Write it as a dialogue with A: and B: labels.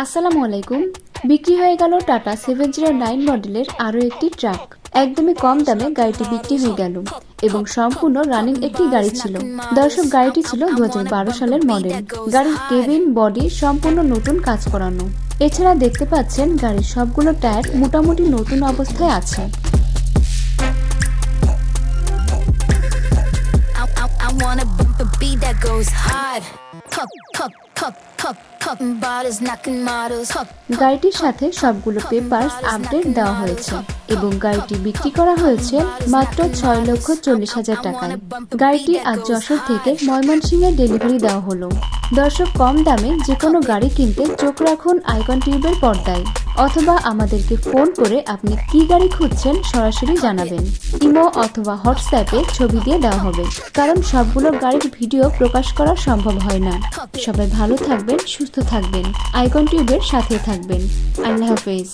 A: আসসালামু আলাইকুম। বিক্রি হয়ে গেল টাটা সেভেন জিরো নাইন মডেলের আরও একটি ট্রাক। একদমই কম দামে গাড়িটি বিক্রি হয়ে গেল এবং সম্পূর্ণ রানিং একটি গাড়ি ছিল। দর্শক, গাড়িটি ছিল দু হাজার বারো সালের মডেল। গাড়ির কেবিন বডি সম্পূর্ণ নতুন কাজ করানো। এছাড়া দেখতে পাচ্ছেন গাড়ির সবগুলো টায়ার মোটামুটি নতুন অবস্থায় আছে।
B: A beat that goes hard. Cup, cup, cup, cup, cup, bottles knocking models.
A: গাড়িটির সাথে সবগুলো পেপারস আপডেট দেওয়া হয়েছে এবং গাড়িটি বিক্রি করা হয়েছে মাত্র ছয় লক্ষ চল্লিশ হাজার টাকায়। গাড়িটি আজ যশোর থেকে ময়মনসিংহে ডেলিভারি দেওয়া হলো। দর্শক কম দামে যে কোনো গাড়ি কিনতে চোখ রাখুন আইকন টিউবের পর্দায়। অথবা আমাদেরকে ফোন করে আপনি কি গাড়ি খুঁজছেন সরাসরি জানাবেন। ইমো অথবা হোয়াটসঅ্যাপে ছবি দিয়ে দেওয়া হবে। কারণ সবগুলো গাড়ির ভিডিও প্রকাশ করা সম্ভব হয় না। সবাই ভালো থাকবেন, সুস্থ থাকবেন। আইকন টিউবের সাথে থাকবেন। আল্লাহ হাফেজ।